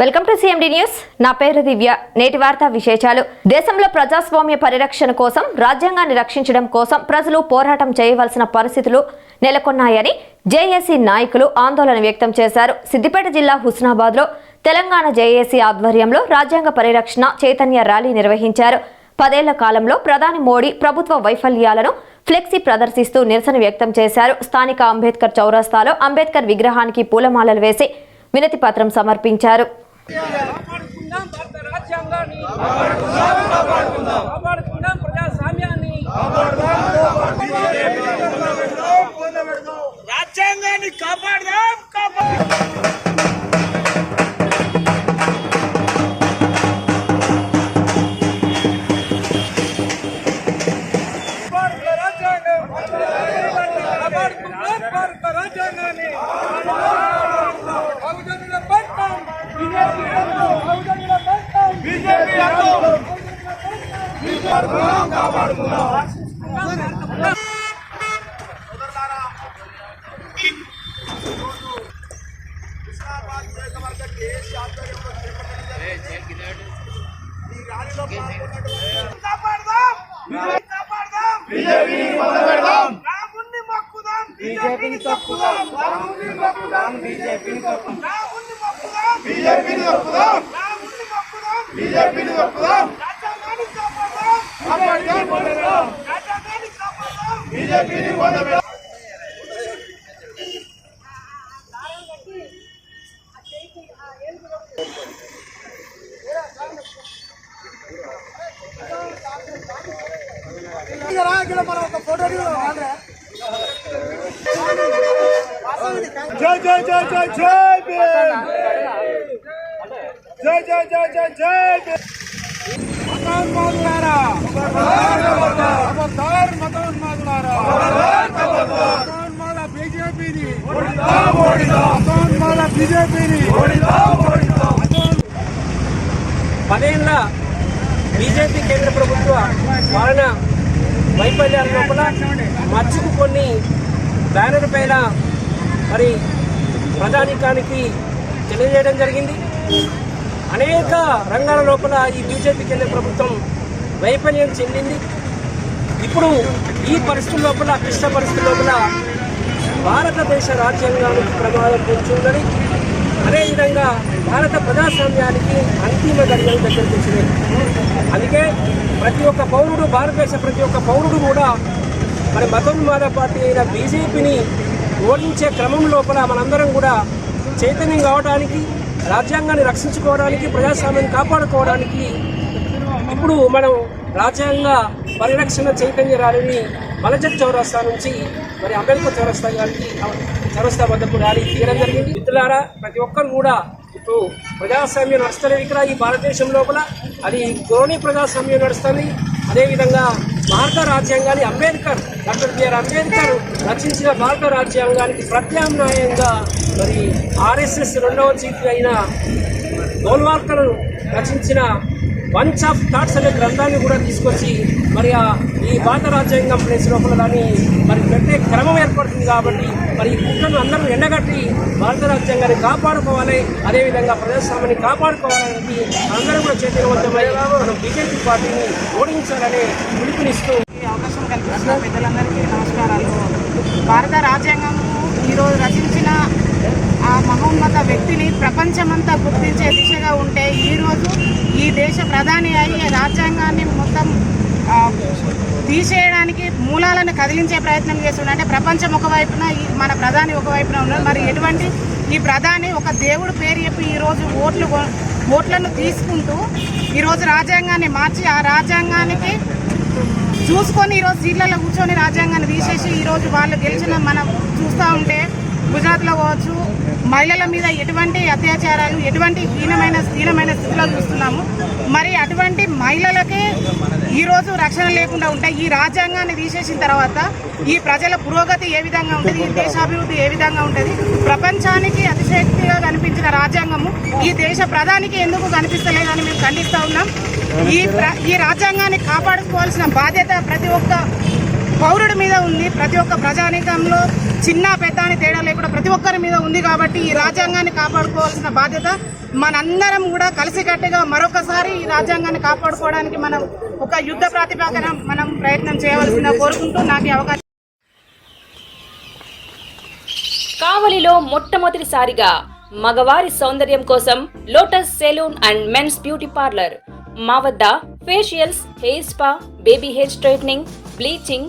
Welcome to CMD news నా పేరు దివ్య. నేటి వార్తా విశేషాలు. దేశంలో ప్రజాస్వామ్య పరిరక్షణ కోసం రాజ్యాంగాన్ని రక్షించడం కోసం ప్రజలు పోరాటం చేయవలసిన పరిస్థితులు నెలకొన్నాయని జేఏసీ నాయకులు ఆందోళన వ్యక్తం చేశారు. సిద్దిపేట జిల్లా హుస్నాబాద్లో తెలంగాణ జేఏసీ ఆధ్వర్యంలో రాజ్యాంగ పరిరక్షణ చైతన్య ర్యాలీ నిర్వహించారు. పదేళ్ళ కాలంలో ప్రధాని మోడీ ప్రభుత్వ వైఫల్యాలను ఫ్లెక్సీ ప్రదర్శిస్తూ నిరసన వ్యక్తం చేశారు. స్థానిక అంబేద్కర్ చౌరస్తాలో అంబేద్కర్ విగ్రహానికి పూలమాలలు వేసి వినతి పత్రం సమర్పించారు. కాపాడుకుందాం భారత రాజ్యాంగాన్ని. కాపాడుకుందాం ప్రజాస్వామ్యాన్ని. రాజ్యాంగాన్ని కాపాడదాం కాపాడు భారత రాజ్యాంగాన్ని. బీజేపీ బహుజనుల పట్టం బీజేపీ కాపాడదాం కాపాడదాం బీజేపీని మొదలుపెడదాం రాముణ్ణి మొక్కుదాం బీజేపీని తొక్కుదాం రాముణ్ణి మొక్కుదాం బీజేపీని తొక్కుదాం మొక్కుదాం బీజేపీని తొక్కుదాం రాజ్యాంగాన్ని కాపాడదాం కాపాడదాం రాజ్యాంగాన్ని కాపాడదాం బీజేపీని మొదలుపెడదాం జై జై జై జై జై భీమ్ జై జై జై జై జై భీమ్ మతోన్మాదులారా మతోన్మాదులారా మతోన్మాద బీజేపీని మతోన్మాద బీజేపీని పదేళ్ళ బీజేపీ కేంద్ర ప్రభుత్వ పాలన వైఫల్యాల లోపల మచ్చుకు కొన్ని బ్యానర్ పైన మరి ప్రధానికానికి తెలియజేయడం జరిగింది. అనేక రంగాల లోపల ఈ బీజేపీ కేంద్ర ప్రభుత్వం వైఫల్యం చెందింది. ఇప్పుడు ఈ పరిస్థితుల లోపల క్లిష్ట పరిస్థితుల లోపల భారతదేశ రాజ్యాంగానికి ప్రమాదం పెంచుందని అదేవిధంగా భారత ప్రజాస్వామ్యానికి అంతిమ గడియలు దగ్గరికి వచ్చినాయి అందుకే ప్రతి ఒక్క పౌరుడు భారతదేశ ప్రతి ఒక్క పౌరుడు కూడా మన మతోన్మాద పార్టీ అయిన బీజేపీని ఓడించే క్రమం లోపల మనందరం కూడా చైతన్యం కావడానికి రాజ్యాంగాన్ని రక్షించుకోవడానికి ప్రజాస్వామ్యాన్ని కాపాడుకోవడానికి ఇప్పుడు మనం రాజ్యాంగ పరిరక్షణ చైతన్య ర్యాలీని మలజట్ చౌరస్తా నుంచి మరి అంబేద్కర్ చౌరస్తా గారికి చౌరస్తా వద్దకు ర్యాలీ తీయడం జరిగింది. మిత్రులారా ప్రతి ఒక్కరు కూడా ఇప్పుడు ప్రజాస్వామ్యం నడుస్తలేదు ఇక్కడ ఈ భారతదేశం లోపల. అది గోని ప్రజాస్వామ్యం నడుస్తుంది. అదేవిధంగా భారత రాజ్యాంగాన్ని అంబేద్కర్ డాక్టర్ బిఆర్ అంబేద్కర్ రచించిన భారత రాజ్యాంగానికి ప్రత్యామ్నాయంగా మరి ఆర్ఎస్ఎస్ రెండవ చీఫ్ అయిన గోల్వార్కర్ రచించిన బంచ్ ఆఫ్ థాట్స్ అనే గ్రంథాన్ని కూడా తీసుకొచ్చి మరి ఈ భారత రాజ్యాంగం ప్లేస్ లోపల దాన్ని మరి పెట్టే క్రమం ఏర్పడుతుంది కాబట్టి మరి ఈ కుట్రను అందరూ ఎండగట్టి భారత రాజ్యాంగాన్ని కాపాడుకోవాలి. అదేవిధంగా ప్రజాస్వామ్యాన్ని కాపాడుకోవాలని అందరూ కూడా చైతన్యవంతమై మనం బీజేపీ పార్టీని ఓడించాలని పిలుపునిస్తూ అవకాశం కల్పిస్తున్న పెద్దలందరికీ నమస్కారాలు. భారత రాజ్యాంగం ఈరోజు రచించిన ఆ మహోన్నత వ్యక్తిని ప్రపంచమంతా గుర్తించే దిశగా ఉంటే ఈరోజు ఈ దేశ ప్రధాని అయి రాజ్యాంగాన్ని మొత్తం తీసేయడానికి మూలాలను కదిలించే ప్రయత్నం చేస్తున్నాడు అంటే ప్రపంచం ఒకవైపున ఈ మన ప్రధాని ఒకవైపున ఉన్నారు. మరి ఎటువంటి ఈ ప్రధాని ఒక దేవుడు పేరు చెప్పి ఈరోజు ఓట్లు ఓట్లను తీసుకుంటూ ఈరోజు రాజ్యాంగాన్ని మార్చి ఆ రాజ్యాంగానికి చూసుకొని ఈరోజు సీట్లలో కూర్చొని రాజ్యాంగాన్ని తీసేసి ఈరోజు వాళ్ళు గెలిచిన మనం చూస్తూ ఉంటాం గుజరాత్లో కావచ్చు మహిళల మీద ఎటువంటి అత్యాచారాలు ఎటువంటి హీనమైన హీనమైన స్థితిలో చూస్తున్నాము. మరి అటువంటి మహిళలకే ఈరోజు రక్షణ లేకుండా ఉంటే ఈ రాజ్యాంగాన్ని తీసేసిన తర్వాత ఈ ప్రజల పురోగతి ఏ విధంగా ఉంటుంది ఈ దేశాభివృద్ధి ఏ విధంగా ఉంటుంది? ప్రపంచానికి అతిశక్తిగా కనిపించిన రాజ్యాంగము ఈ దేశ ప్రధానికి ఎందుకు కనిపిస్తలేదని మేము ఖండిస్తూ ఉన్నాం. ఈ ప్ర- ఈ రాజ్యాంగాన్ని కాపాడుకోవాల్సిన బాధ్యత ప్రతి ఒక్క పౌరుడి మీద ఉంది. ప్రతి ఒక్క ప్రజానీకంలో చిన్న పెద్ద అని తేడా లేకుండా ప్రతి ఒక్కరి మీద ఉంది కాబట్టి ఈ రాజ్యాంగాన్ని కాపాడుకోవాల్సిన బాధ్యత మనందరం కూడా కలిసికట్టుగా మరొకసారి ఈ రాజ్యాంగాన్ని కాపాడుకోవడానికి మనం ఒక యుద్ధ ప్రాతిపదికన మనం ప్రయత్నం చేయవలసిన కోరుకుంటూ నాకు అవకాశం కావలిలో మొట్టమొదటిసారిగా మగవారి సౌందర్యం కోసం lotus salon and men's beauty parlour. మా వద్ద facials hair spa baby hair straightening bleaching